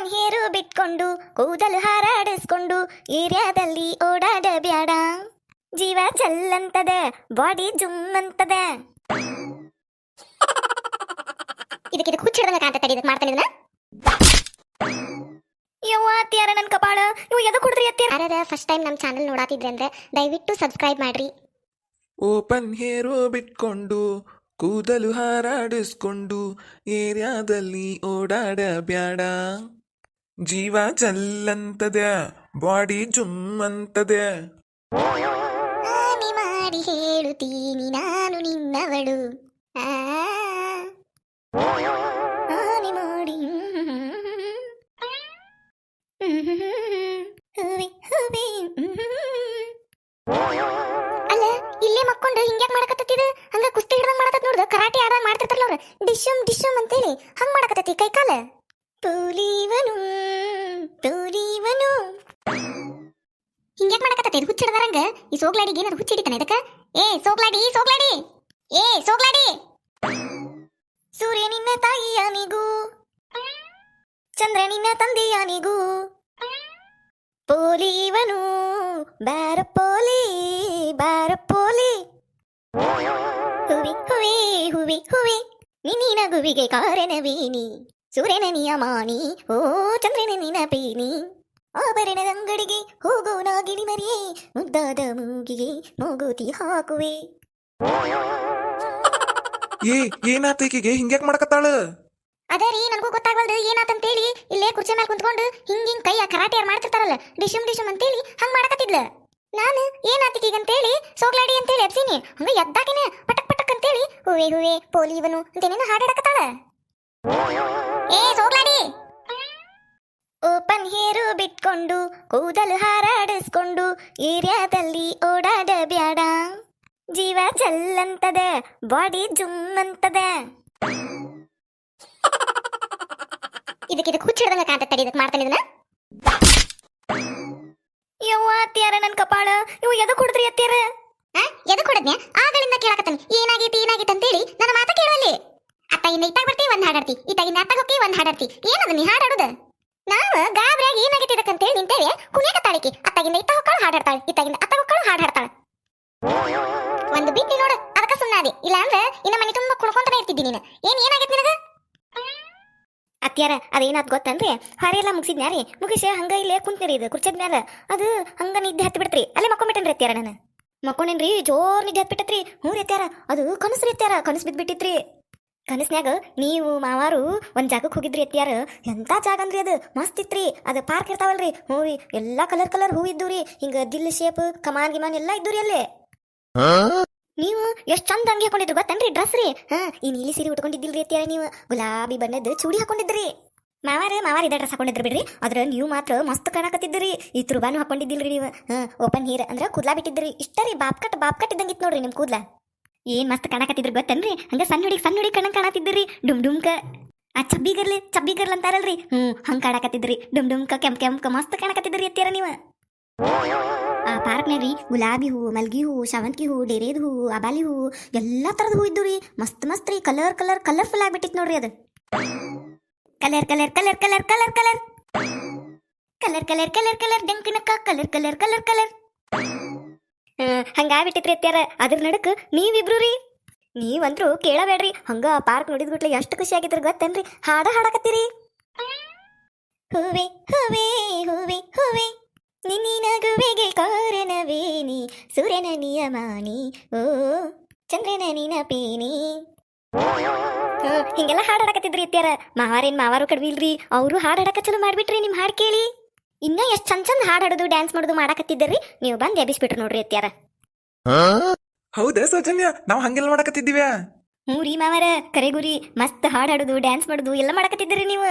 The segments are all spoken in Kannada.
ಓಪನ್ ಹೇರು ಬಿಟ್ಕೊಂಡು, ಕೂದಲು ಹಾರಾಡಿಸ್ಕೊಂಡು ಏರಿಯಾದಲ್ಲಿ ಓಡಾಡ ಬ್ಯಾಡ. ಜೀವ ಚಲ್ಲಂತದೆ, ಬಾಡಿ ಜುಮ್ ಅಂತದೆ ಇದಕ್ಕೆ ಇದಕ್ಕೆ ಹುಚ್ಚಿಡ್ದಂಗ ಕಾಣ್ತದೆ ಇದಕ್ಕೆ ಮಾಡ್ತಾನೆ ಇದನ್ನ ಯವ್ವ, ಅತ್ತಿಯಾರ ನನ್ನ ಕಪಾಳ. ಇವು ಎದಕ್ಕೆ ಕೊಡ್ರಿ ಅತ್ತಿಯಾರ? ಯಾರದ ಫಸ್ಟ್ ಟೈಮ್ ನಮ್ಮ ಚಾನಲ್ ನೋಡಾತಿದ್ರೆ ಅಂದ್ರೆ ದಯವಿಟ್ಟು ಸಬ್ಸ್ಕ್ರೈಬ್ ಮಾಡ್ರಿ. ಓಪನ್ ಹೇರೋ ಬಿಟ್ಕೊಂಡು, ಕೂದಲು ಹಾರಾಡಿಸ್ಕೊಂಡು ಏರಿಯಾದಲ್ಲಿ ಓಡಾಡ ಬ್ಯಾಡ. ಜೀವ ಚಲ್ಲಂತದೆ ಬಾಡಿ ಜುಮ್ಮಂತದೆ. ಹಾನಿ ಮಾಡಿ ಹೇಳುತ್ತೀನಿ ನಾನು ನಿನ್ನವಳು. ಆ, ಹಾನಿ ಮಾಡಿ. ಹೂವಿ, ಹೂವಿ, ಅಲ್ಲ ಇಲ್ಲೇ ಮಕ್ಕೊಂಡು ಹಿಂಗ್ಯಾಕ್ ಮಾಡಕತ್ತಿದ ಹಂಗ ಕುಸ್ತಿ ಹಿಡ್ದಂಗ್ ಮಾಡಕತ್ ನೋಡ್ದು ಕರಾಟೆ ಆಡಂಗ್ ಮಾಡ್ತಿರ್ತಾರಲ್ಲ ಅವ್ರು. ಡಿಶಮ್ ಡಿಶಮ್ ಅಂತೇಳಿ. ಹಂಗ್ ಮಾಡಕತ್ತತಿ ಕೈ ಕಾಲ ಪೂಲಿವನು ಪೂಲಿವನು ಹಿಂಗ್ಯಾಕ್ ಮಾಡಕತ್ತೈತಿ ಇದು ಹುಚ್ಚಿಡ್ದಾರಂಗ ಈ ಸೋಗ್ಲಾಡಿಗೆ ಏನಾದ್ರು ಹುಚ್ಚಿಡಿತಾನೆ ಇದಕ್ಕ? ಏ, ಸೋಗ್ಲಾಡಿ ಸೋಗ್ಲಾಡಿ! ಏ, ಸೋಗ್ಲಾಡಿ! ಸೂರ್ಯ ನಿನ್ನ ತಾಯಿಯಾನಿಗೂ, ಚಂದ್ರ ನಿನ್ನ ತಂದೆಯಾನಿಗೂ. ಪೋಲಿವನು, ಬಾರ ಪೋಲಿ ಬಾರ ಪೋಲಿ. ಹುವಿ ಹುವಿ ಹುವಿ ಹುವಿ. ನಿನ್ನ ಗುವಿಗೆ ಕಾರಣವೇನಿ? ಸೂರ್ಯನ ನಿಯಮಾನಿ ಓ ಚಂದ್ರನ ನಿನ ಪೇನಿ ಆಭರಣದ ಅಂಗಡಿಗೆ ಹೋಗೋಣ ಗಿಳಿಮರಿಯೇ ಮುದ್ದಾದ ಮೂಗಿಗೆ ಮೂಗುತಿ ಹಾಕುವೆ. ಏ ಏನಾತ ಈಕಿಗೆ? ಹಿಂಗ್ಯಾಕ್ ಮಾಡಕತ್ತಾಳ? ಅದೇ ರೀ ನನಗೂ ಗೊತ್ತಾಗಲ್ದು ಏನಾತಂತೇಳಿ? ಇಲ್ಲೇ ಕುರ್ಚಿ ಮೇಲೆ ಕುಂತ್ಕೊಂಡು ಹಿಂಗ್ ಹಿಂಗ್ ಕೈಯ ಕರಾಟೆ ಮಾಡ್ತಿರ್ತಾರಲ್ಲ ಡಿಶುಮ್ ಡಿಶುಮ್ ಅಂತೇಳಿ ಹಂಗ್ ಮಾಡಕತ್ತಿದ್ಲ. ನಾನು ಏನಾತಿಕೀಗ ಅಂತೇಳಿ? ಸೋಗ್ಲಾಡಿ ಅಂತೇಳಿ ಎಬ್ಸಿನಿ ಹಂಗ ಎದ್ದಾಕಿನ ಪಟಕ್ ಪಟಕ್ ಅಂತೇಳಿ ಹೂವೆ ಹೂವೆ ಪೋಲಿ ಇವನು ಅಂತೇನೇನು ಹಾಡಾಡಕತ್ತಾಳ. ಓಪನ್ ಹೇರು ಬಿಟ್ಕೊಂಡು, ಕೂದಲು ಹಾರಾಡಿಸ್ಕೊಂಡು, ಏರಿಯಾದಲ್ಲಿ ಓಡಾಡ ಬ್ಯಾಡ. ಜೀವ ಚಲ್ಲಂತದೆ, ಬಾಡಿ ಜುಮ್ ಅಂತದೆ ಇದಕ್ಕೆ ಇದಕ್ಕೆ ಹುಚ್ಚಿಡ್ದಂಗ ಕಾಣ್ತದೆ ಇದಕ್ಕೆ ಮಾಡ್ತಾನೆ ಇದನ್ನ. ಯವ್ವ, ಅತ್ತಿಯಾರ ನನ್ನ ಕಪಾಳ. ಇವು ಎದಕ್ ಕೊಡಿದ್ರಿ ಅತ್ತಿಯಾರ? ಎದಕ್ ಕೊಡದ್ನ್ಯಾ ಆಗಳಿಂದ ಕೇಳಕತ್ತಾನೆ. ಏನಾಗೈತಿ ಏನಾಗೈತಿ ಅಂತೇಳಿ ನನ್ನ ಮಾತ ಕೇಳುವಲ್ಲಿ ಅತ್ತಾಗಿಂದ ಇತ್ತಾಗ ಬರ್ತಿ, ಒಂದ್ ಹಾಡಾಡ್ತಿ. ಇತ್ತಾಗಿಂದ ಅತ್ತಾಗ ಹೋಗಿ ಒಂದ್ ಹಾಡಾಡ್ತಿ. ಏನದ ನೀ ಹಾಡಾಡೋದು? ನಾವ ಗಾಬ್ರಿಯಾಗಿ ಏನಾಗೈತಿ ಇದಕ್ಕಂತೇಳಿ ನಿಂತೇವೆ ಕುಣಿಯಕತ್ತಾಳಿಕಿ ಅತ್ತಾಗಿಂದ ಇತ್ತ ಹೊಕ್ಕಳು ಹಾಡಾಡ್ತಾಳೆ ಇತ್ತಾಗಿಂದ ಅತ್ತ ಹೊಕ್ಕಳು ಹಾಡಾಡ್ತಾಳೆ. ಒಂದು ಬಿಟ್ಟಿ ನೋಡು, ಅದಕ್ಕ ಸುಮ್ಮನಾದಿ ಇಲ್ಲ ಅಂದ್ರೆ ಇನ್ನ ಮನೆ ತುಂಬಾ ಕುಣ್ಕೊಂತಾನೆ ಇರ್ತಿದ್ದಿ ನೀನು. ಏನ್ ಏನಾಗೈತಿ ನಿನಗ? ಅತ್ಯಾರ ಅದೇನಾದ್ ಗೊತ್ತನ್ರಿ ಹೊರೆಲ್ಲ ಮುಗಿಸಿದ್ನ್ಯಾರಿ ಮುಗಿಸಿ ಹಂಗ ಇಲ್ಲೇ ಕುಂತ್ರಿ ಇದು, ಕುರ್ಚದ ಮ್ಯಾಲ. ಅದು ಹಂಗ ನಿದ್ದೆ ಹತ್ತಿ ಬಿಡ್ತ್ರಿ ಅಲ್ಲೇ ಮಕ್ಕೊಂಬಿಟ್ಟನ್ರಿ ಅತ್ಯಾರ ನಾನು? ಮಕ್ಕೊಂಡೇನ್ರಿ, ಜೋರ್ ನಿದ್ದೆ ಹತ್ತಿ ಬಿಟ್ಟತ್ರಿ ಹ್ಞೂ ರೀ ಅತ್ಯಾರ ಅದು ಕನಸ್ರಿ ಅತ್ಯಾರ ಕನಸು ಬಿದ್ಬಿಟ್ಟಿತ್ರಿ. ಕನಸ್ನ್ಯಾಗ ನೀವು ಮಾವಾರು ಒಂದ್ ಜಾಗಕ್ಕೆ ಹೋಗಿದ್ರಿ ಅತ್ಯಾರ ಎಂತ ಜಾಗ ಅಂದ್ರಿ ಅದು? ಮಸ್ತ್ ಇತ್ರಿ. ಅದು ಪಾರ್ಕ್ ಇರ್ತಾವಲ್ರಿ. ಹ್ಞೂ ರೀ. ಎಲ್ಲಾ ಕಲರ್ ಕಲರ್ ಹೂ ಇದ್ದು ರೀ. ಹಿಂಗ ದಿಲ್ ಶೇಪ್ ಕಮಾನ್ ಗಿಮಾನ್ ಎಲ್ಲಾ ಇದ್ದು ರೀ ಅಲ್ಲೇ. ನೀವು ಎಷ್ಟ್ ಚಂದ ಅಂಗಿ ಹಾಕೊಂಡಿದ್ರು ಗೊತ್ತನ್ರಿ? ಡ್ರೆಸ್ ರೀ. ಹಾ, ಈ ನೀಲಿ ಸೀರೆ ಉಟ್ಕೊಂಡಿದ್ದಿಲ್ರಿ ಎತ್ತಿಯಾರ ನೀವು. ಗುಲಾಬಿ ಬಣ್ಣದ ಚೂಡಿ ಹಾಕೊಂಡಿದ್ರಿ. ಮಾವಾರ ಮಾವಾರ ಇದ ಡ್ರೆಸ್ ಹಾಕೊಂಡಿದ್ರಿ ಬಿಡ್ರಿ. ಅದ್ರ ನೀವು ಮಾತ್ರ ಮಸ್ತ್ ಕಾಣಕತ್ತಿದ್ರಿ ಈ ತುರುಬಾನು ಹಾಕೊಂಡಿದ್ದಿಲ್ರಿ ನೀವು. ಹಾ ಓಪನ್ ಹೀರ್ ಅಂದ್ರೆ ಕೂದ್ಲಾ ಬಿಟ್ಟಿದ್ರಿ. ಇಷ್ಟ ರೀ. ಬಾಪ್ ಕಟ್ ಬಾಪ್ ಕಟ್ ಇದ್ದಂಗಿತ್ತು ನೋಡ್ರಿ ನಿಮ್ ಕೂದ್ಲ. ಏನ್ ಮಸ್ತ್ ಕಾಣಕತ್ತಿದ್ರಿ ಗೊತ್ತೇನ್ರಿ ಹಂಗ ಸಣ್ಣ ಹುಡುಗಿ ಸಣ್ಣ ಹುಡುಗಿ ಕಣಂಗ್ ಕಾಣತಿದ್ರಿ ಡುಮ್ ಡುಮ್ಕ ಆ ಚಬ್ಬಿ ಗರ್ಲಿ ಚಬ್ಬಿ ಗರ್ಲ್ ಅಂತಾರಲ್ರಿ ಹ್ಮ್ ಹಂಗ್ ಕಾಣಕತ್ತಿದ್ರಿ ಡುಮ್ ಡುಮ್ಕ ಕೆಂಪ್ ಕೆಂಪ್ ಮಸ್ತ್ ಕಾಣಕತ್ತಿದ್ರಿ ಎತ್ತೀರ ನೀವು ಆ ಪಾರ್ಕ್ ರೀ ಗುಲಾಬಿ ಹೂವು ಮಲ್ಗಿ ಹೂವು ಶಾವಂತಿ ಹೂವು ಡೇರೇದ್ ಹೂವು ಅಬಾಲಿ ಹೂವು ಎಲ್ಲಾ ತರದ ಹೂ ಇದ್ದು ರೀ ಮಸ್ತ್ ಮಸ್ತ್ ರೀ ಕಲರ್ ಕಲರ್ ಕಲರ್ಫುಲ್ ಆಗ್ಬಿಟ್ಟಿತ್ತು ನೋಡ್ರಿ ಅದು colour colour colour colour colour colour colour colour colour colour ಡೆಂಕನಕ್ಕ colour colour colour colour ಹಂಗಾಗ್ಬಿಟ್ಟಿತ್ರಿ ಅತ್ಯಾರ ಅದ್ರ ನಡಕ್ ನೀವಿಬ್ರು ರೀ ನೀವಂದ್ರು ಕೇಳಬೇಡ್ರಿ. ಹಂಗ ಪಾರ್ಕ್ ನೋಡಿದ್ ಗುಟ್ಲೆ ಎಷ್ಟು ಖುಷಿ ಆಗಿದ್ರ ಗೊತ್ತೇನ್ರಿ? ಹಾಡ ಹಾಡಕತ್ತೀರಿ? ಹೂವೆ ಹೂವೆ ಹೂವೆ ಹೂವೆ. ನಿನ್ನಿನ ಗುವೆಗೆ ಕಾರಣವೇನಿ ಸೂರ್ಯನ ನಿಯಮಾನಿ. ಓ, ಚಂದ್ರನ ನಿನಪೇನಿ. ಹಿಂಗೆಲ್ಲ ಹಾಡಾಡಕತ್ತಿದ್ರಿ ಇತ್ಯಾರ ಮಾವಾರೇನ್ ಮಾವಾರು ಕಡಿಮೆ ಇಲ್ರಿ. ಅವರು ಹಾಡಾಡಕ ಚಲೋ ಮಾಡ್ಬಿಟ್ರಿ ನಿಮ್ ಹಾಡ್ ಕೇಳಿ. ಇನ್ನ ಎಷ್ಟ್ ಚಂದ ಚಂದ ಹಾಡ್ ಹಾಡೋದು ಡ್ಯಾನ್ಸ್ ಮಾಡೋದು ಮಾಡಾಕತ್ತಿದ್ದೀರಿ? ನೀವು ಬಂದ್ ಎಬ್ಬಿಸ್ಬಿಟ್ರು ನೋಡ್ರಿ ಅತ್ಯಾರ ಹೌದಾ ಸೌಜನ್ಯ? ನಾವು ಹಂಗೆಲ್ಲ ಮಾಡಕತ್ತಿದ್ದೀವ್ಯಾ? ಮೂರಿ ಮಾವರ ಕರೆಗುರಿ ಮಸ್ತ್ ಹಾಡ್ ಹಾಡೋದು ಡ್ಯಾನ್ಸ್ ಮಾಡುದು ಎಲ್ಲ ಮಾಡಕತ್ತಿದ್ರಿ ನೀವು?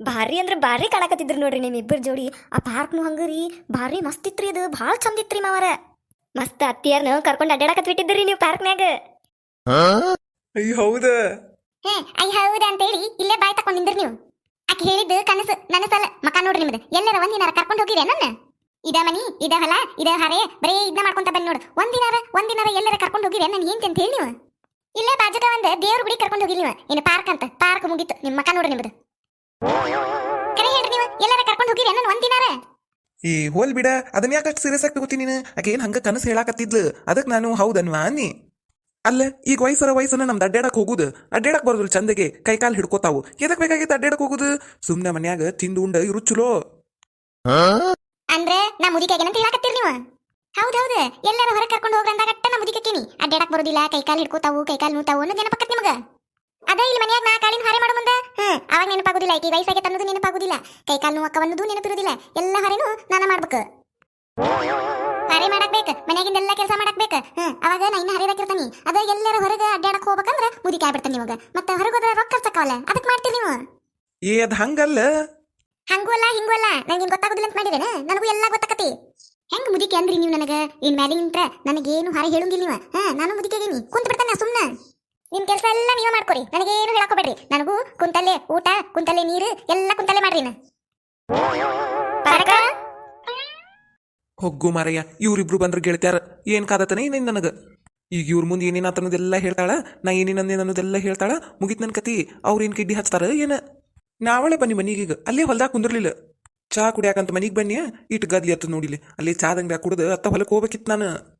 ಭಾರಿ ಅಂದ್ರೆ ಭಾರಿ ಕಾಣಕತ್ತಿದ್ರಿ ನೋಡ್ರಿ ನಿಮ್ ಇಬ್ಬರ ಜೋಡಿ. ಆ ಪಾರ್ಕ್ನು ಹಂಗರಿ ಭಾರಿ ಮಸ್ತ್ ಇತ್ರಿ ಅದು ಭಾಳ ಚಂದ ಇತ್ರಿ ಮಾವರ. ಮಸ್ತ್ ಅತ್ತಿಯರ್ನ ಕರ್ಕೊಂಡು ಅಡ್ಡಾಡಕತ್ ಬಿಟ್ಟಿದ್ರಿ ನೀವು ಪಾರ್ಕ್ನ್ಯಾಗ ಅಯ್ಯ ಹೌದಾ? ಹೇ ಐ ಹೌದ ಅಂತೇಳಿ ಇಲ್ಲೇ ಬಾಯ್ ತಕೊಂಡಿಂದ್ರಿ ನೀವು. ಆಕೆ ಹೇಳಿದ್ದು ಕನಸು ನನಸಲ್ಲ ಮಕ ನೋಡ್ರಿ ನಿಮ್ದು. ಎಲ್ಲರ ಒಂದಿನಾರ ಕರ್ಕೊಂಡು ಹೋಗಿರಿ ನನ್ನ? ಇದ ಮನಿ, ಇದ ಹೊಲ, ಇದ ಹರೆ, ಬರೇ ಇದನ್ನ ಮಾಡ್ಕೊಂತ ಬಂದ್ ನೋಡು. ಒಂದಿನಾರ ಒಂದಿನಾರ ಎಲ್ಲರ ಕರ್ಕೊಂಡು ಹೋಗಿರಿ ನನ್ನ ಏನ್ ಅಂತ ಹೇಳಿ ನೀವು? ಇಲ್ಲೇ ಬಾಜಕ ಒಂದ್ ದೇವ್ರ ಗುಡಿ ಕರ್ಕೊಂಡು ಹೋಗಿಲ್ಲ ನೀವು? ಏನು ಪಾರ್ಕ್ ಅಂತ ಪಾರ್ಕ್ ಮುಗೀತು. ನಿಮ್ಮ ಮಕ ನೋಡ್ರಿ ನಿಮ್ದು. ಕರೆ ಹೇಳ್ರಿ ನೀವು ನನ್ನ ಒಂದಿನಾರ? ಈ ಹೋಲ್ ಬಿಡ. ಅದನ್ನ ಯಾಕಷ್ಟು ಸೀರಿಯಸ್ ಆಗಿ ತಗೋತೀನಿ ನೀನು? ಆಕೆ ಏನು ಹಂಗ ಕನಸು ಹೇಳಾಕತ್ತಿದ್ಲು? ಅದಕ್ಕೆ ನಾನು ಹೌದನ್ವಾ ಅನ್ನಿ. ಅಲ್ಲ, ಈಗ ವಯಸ್ಸರ ವಯಸ್ಸನ್ನ ನಮ್ದು ಅಡ್ಡಾಡಕ್ ಹೋಗುದು. ಅಡ್ಡಾಡಕ್ ಬರೋದಿಲ್ಲ ಚಂದಗೆ ಕೈ ಕಾಲ್ ಹಿಡ್ಕೋತಾವು. ಎದಕ್ ಬೇಕಾಗಿತ್ತು ಅಡ್ಡಾಡಕ್ ಹೋಗುದು? ಸುಮ್ನೆ ಮನ್ಯಾಗ ತಿಂದು ಉಂಡ ಇರು ಚಲೋ. ಅಂದ್ರೆ ನಾ ಮುದಿಕಾಗೆ ಅಂತ ಹೇಳಕತ್ತೀರಿ ನೀವು? ಹೌದ್ ಹೌದು. ಎಲ್ಲಾರ ಹೊರಗೆ ಕರ್ಕೊಂಡು ಹೋಗ್ರಂದಾಗ ಅಟ್ಟ ನಾ ಮುದಿಕಕ್ಕೀನಿ ಅಡ್ಡಾಡಕ್ ಬರೋದಿಲ್ಲ, ಕೈ ಕಾಲು ಹಿಡ್ಕೋತಾವು, ಕೈ ಕಾಲು ನೋತಾವು ಅನ್ನೋದು ನೆನಪಕ್ಕತ್ ನಿಮಗ? ಅದೇ ಇಲ್ಲಿ ಮನ್ಯಾಗ ನಾ ಕಾಲಿನ ಹಾರೆ ಮಾಡೋ ಮುಂದೆ? ಹ್ಮ್, ಅವಾಗ ನೆನಪಾಗುದಿಲ್ಲ, ಈಗ ವಯಸ್ಸಾಗೆ ತನ್ನದು ನೆನಪಾಗುದಿಲ್ಲ. ಕೈ ಕಾಲು ನೋವು ಅನ್ನೋದು ನೆನಪಿರುದಿಲ್ಲ. ಎಲ್ಲ ಹೊರೆನು ನಾನ ಮಾಡ್ಬೇಕು. ಹಾರೆ ಮಾಡಕ್ ಬೇಕು ಎಲ್ಲ ಕೆಲಸ ಮಾಡಕ್ ಬೇಕು. ಹ್ಮ್ ಅವಾಗ ನಾ ಇನ್ನ ಹರಿದಾಕಿರ್ತಾನಿ ಅದ ಎಲ್ಲರ ಹೊರಗೆ ಅಡ್ಡಾಡಕ್ ಹೋಗ್ಬೇಕಂದ್ರ ಮುದಿಕೆ ಆಗ್ಬಿಡ್ತಾನೆ ಇವಾಗ ಮತ್ತೆ ಹೊರಗೆ ಹೋದ್ರೆ ರೊಕ್ಕ ಖರ್ಚಕ್ಕವಲ್ಲ ಅದಕ್ಕೆ ಮಾಡ್ತೀರಿ ನೀವು? ಏ ಅದ್ ಹಂಗಲ್ಲ. ಹಂಗೂ ಅಲ್ಲ ಹಿಂಗೂ ಅಲ್ಲ. ನಂಗೆ ಗೊತ್ತಾಗೋದಿಲ್ಲ ಅಂತ ಮಾಡಿರೇನ ನನಗೂ ಎಲ್ಲ ಗೊತ್ತಾಕತಿ. ಹೆಂಗ್ ಮುದಿಕೆ ಅಂದ್ರಿ ನೀವು ನನಗ? ಇನ್ ಮ್ಯಾಲೆ ನಿಂತ್ರ ನನಗೇನು ಹೊರ ಹೇಳಂಗಿಲ್ಲ ನೀವು. ಹಾ ನಾನು ಮುದಿಕೆ ಅದೀನಿ. ಕುಂತ ಬಿಡ್ತಾನೆ ಸುಮ್ಮನೆ ನಿಮ್ ಕೆಲಸ ಎಲ್ಲ ನೀವೇ ಮಾಡ್ಕೊರಿ. ನನಗೇನು ಹೇಳಕೋಬೇಡ್ರಿ ನನಗೂ ಕುಂತಲ್ಲೇ ಊಟ ಕುಂತಲ್ಲೇ ನೀರು ಎಲ್ಲ ಕುಂತಲ್ಲೇ ಮಾಡ್ರಿ ನಾ. ಹೊಗ್ಗು ಮಾರಯ್ಯ, ಇವ್ರಿಬ್ರು ಬಂದ್ರೆ ಗೆಳತ್ಯಾರ, ಏನ್ ಕಾದತನ ಏನೇನ್ ನನಗ? ಈಗ ಇವ್ರ ಮುಂದೆ ಏನೇನು ಆತನದೆಲ್ಲ ಹೇಳ್ತಾಳ, ನಾ ಏನೇನಂದೇ ಅನ್ನೋದೆಲ್ಲ ಹೇಳ್ತಾಳ, ಮುಗಿತ್ ನನ್ ಕತಿ, ಅವ್ರ ಏನ್ ಕಿಡ್ಡಿ ಹಚ್ತಾರ ಏನ? ನಾವಳೆ ಬನ್ನಿ ಮನೀಗೀಗ ಅಲ್ಲೇ ಹೊಲ್ದಾಗ ಕುಂದಿರ್ಲಿಲ್ಲ. ಚಾ ಕುಡಿಯಾಕಂತ ಮನೀಗ್ ಬನ್ನಿ ಇಟ್ಟು ಗದ್ಲಿ ಅತ್ತ ನೋಡಿಲಿ, ಅಲ್ಲಿ ಚಾದಂಗ ಕುಡ್ದು ಅತ್ತ ಹೊಲಕ್ಕೆ ಹೋಗ್ಬೇಕಿತ್ತು ನಾನು.